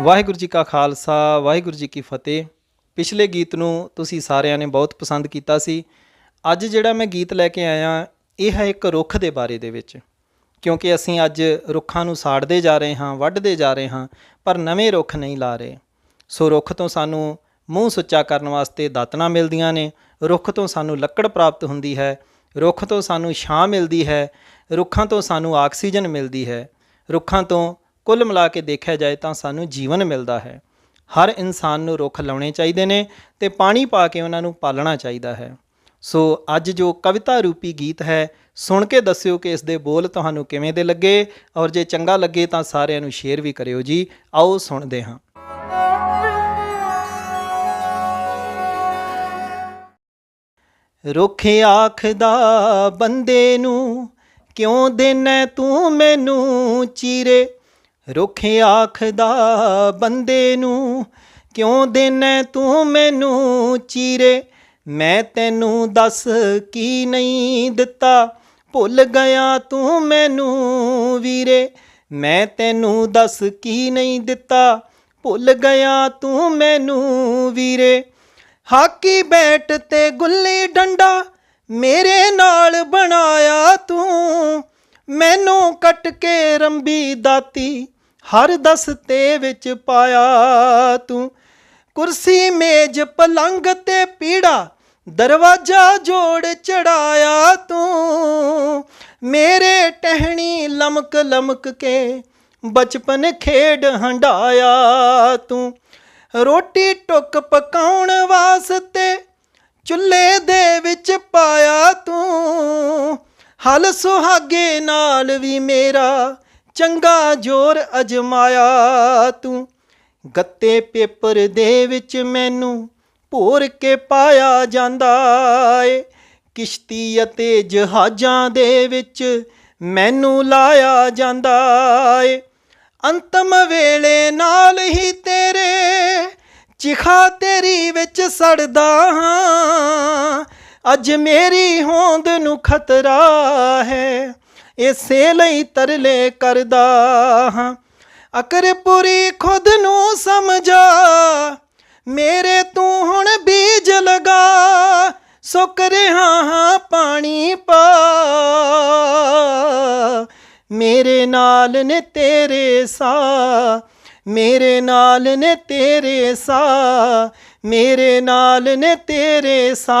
ਵਾਹਿਗੁਰੂ ਜੀ ਕਾ ਖਾਲਸਾ, ਵਾਹਿਗੁਰੂ ਜੀ ਕੀ ਫਤਿਹ। ਪਿਛਲੇ ਗੀਤ ਨੂੰ ਤੁਸੀਂ ਸਾਰਿਆਂ ਨੇ ਬਹੁਤ ਪਸੰਦ ਕੀਤਾ ਸੀ। ਅੱਜ ਜਿਹੜਾ ਮੈਂ ਗੀਤ ਲੈ ਕੇ ਆਇਆ, ਇਹ ਹੈ ਇੱਕ ਰੁੱਖ ਦੇ ਬਾਰੇ ਦੇ ਵਿੱਚ। ਕਿਉਂਕਿ ਅਸੀਂ ਅੱਜ ਰੁੱਖਾਂ ਨੂੰ ਸਾੜਦੇ ਜਾ ਰਹੇ ਹਾਂ, ਵੱਢਦੇ ਜਾ ਰਹੇ ਹਾਂ, ਪਰ ਨਵੇਂ ਰੁੱਖ ਨਹੀਂ ਲਾ ਰਹੇ। ਸੋ ਰੁੱਖ ਤੋਂ ਸਾਨੂੰ ਮੂੰਹ ਸੁੱਚਾ ਕਰਨ ਵਾਸਤੇ ਦਾਤਨਾ ਮਿਲਦੀਆਂ ਨੇ। ਰੁੱਖ ਤੋਂ ਸਾਨੂੰ ਲੱਕੜ ਪ੍ਰਾਪਤ ਹੁੰਦੀ ਹੈ। ਰੁੱਖ ਤੋਂ ਸਾਨੂੰ ਛਾਂ ਮਿਲਦੀ ਹੈ। ਰੁੱਖਾਂ ਤੋਂ ਸਾਨੂੰ ਆਕਸੀਜਨ ਮਿਲਦੀ ਹੈ। ਰੁੱਖਾਂ ਤੋਂ ਕੁੱਲ ਮਿਲਾ ਕੇ ਦੇਖਿਆ ਜਾਏ ਤਾਂ ਸਾਨੂੰ ਜੀਵਨ ਮਿਲਦਾ ਹੈ। ਹਰ ਇਨਸਾਨ ਨੂੰ ਰੁੱਖ ਲਾਉਣੇ ਚਾਹੀਦੇ ਨੇ ਤੇ ਪਾਣੀ ਪਾ ਕੇ ਉਹਨਾਂ ਨੂੰ ਪਾਲਣਾ ਚਾਹੀਦਾ ਹੈ। ਸੋ ਅੱਜ ਜੋ ਕਵਿਤਾ ਰੂਪੀ ਗੀਤ ਹੈ, ਸੁਣ ਕੇ ਦੱਸਿਓ ਕਿ ਇਸ ਦੇ ਬੋਲ ਤੁਹਾਨੂੰ ਕਿਵੇਂ ਦੇ ਲੱਗੇ ਔਰ ਜੇ ਚੰਗਾ ਲੱਗੇ ਤਾਂ ਸਾਰਿਆਂ ਨੂੰ ਸ਼ੇਅਰ ਵੀ ਕਰਿਓ ਜੀ। ਆਓ ਸੁਣਦੇ ਹਾਂ। ਰੁੱਖ ਆਖਦਾ ਬੰਦੇ ਨੂੰ, ਕਿਉਂ ਦੇਨੈ ਤੂੰ ਮੈਨੂੰ ਚੀਰੇ? ਰੁੱਖ ਆਖਦਾ ਬੰਦੇ ਨੂੰ, ਕਿਉਂ ਦੇਨੈ ਤੂੰ ਮੈਨੂੰ ਚੀਰੇ? ਮੈਂ ਤੈਨੂੰ ਦੱਸ ਕੀ ਨਹੀਂ ਦਿੱਤਾ? ਭੁੱਲ ਗਿਆ ਤੂੰ ਮੈਨੂੰ ਵੀਰੇ। ਮੈਂ ਤੈਨੂੰ ਦੱਸ ਕੀ ਨਹੀਂ ਦਿੱਤਾ? ਭੁੱਲ ਗਿਆ ਤੂੰ ਮੈਨੂੰ ਵੀਰੇ। ਹਾਕੀ ਬੈਟ ਤੇ ਗੁੱਲੀ ਡੰਡਾ ਮੇਰੇ ਨਾਲ ਬਣਾਇਆ ਤੂੰ। ਮੈਨੂੰ ਕੱਟ ਕੇ ਰੰਬੀ ਦਾਤੀ। ਹਰ ਦਸਤੇ ਵਿੱਚ ਪਾਇਆ ਤੂੰ। ਕੁਰਸੀ, ਮੇਜ਼, ਪਲੰਗ ਤੇ ਪੀੜਾ, ਦਰਵਾਜ਼ਾ ਜੋੜ ਚੜਾਇਆ ਤੂੰ। ਮੇਰੇ ਟਹਿਣੀ ਲਮਕ ਲਮਕ ਕੇ ਬਚਪਨ ਖੇਡ ਹੰਡਾਇਆ ਤੂੰ। ਰੋਟੀ ਟੁੱਕ ਪਕਾਉਣ ਵਾਸਤੇ ਚੁੱਲ੍ਹੇ ਦੇ ਵਿੱਚ ਪਾਇਆ ਤੂੰ। ਹਲ ਸੁਹਾਗੇ ਨਾਲ ਵੀ ਮੇਰਾ ਚੰਗਾ ਜ਼ੋਰ ਅਜਮਾਇਆ ਤੂੰ। ਗੱਤੇ ਪੇਪਰ ਦੇ ਵਿੱਚ ਮੈਨੂੰ ਭੋਰ ਕੇ ਪਾਇਆ ਜਾਂਦਾ ਏ। ਕਿਸ਼ਤੀ ਅਤੇ ਜਹਾਜ਼ਾਂ ਦੇ ਵਿੱਚ ਮੈਨੂੰ ਲਾਇਆ ਜਾਂਦਾ ਏ। ਅੰਤਮ ਵੇਲੇ ਨਾਲ ਹੀ ਤੇਰੇ ਚਿਖਾ ਤੇਰੀ ਵਿੱਚ ਸੜਦਾ ਹਾਂ। ਅੱਜ ਮੇਰੀ ਹੋਂਦ ਨੂੰ ਖਤਰਾ ਹੈ। ਇਸੇ ਲਈ ਤਰਲੇ ਕਰਦਾ ਹਾਂ। ਅਕਰਪੁਰੀ ਖੁਦ ਨੂੰ ਸਮਝਾ, ਮੇਰੇ ਤੂੰ ਹੁਣ ਬੀਜ ਲਗਾ, ਸੁੱਕ ਰਿਹਾ ਹਾਂ ਪਾਣੀ ਪਾ। ਮੇਰੇ ਨਾਲ ਨੇ ਤੇਰੇ ਸਾ, ਮੇਰੇ ਨਾਲ ਨੇ ਤੇਰੇ ਸਾ, ਮੇਰੇ ਨਾਲ ਨੇ ਤੇਰੇ ਸਾ।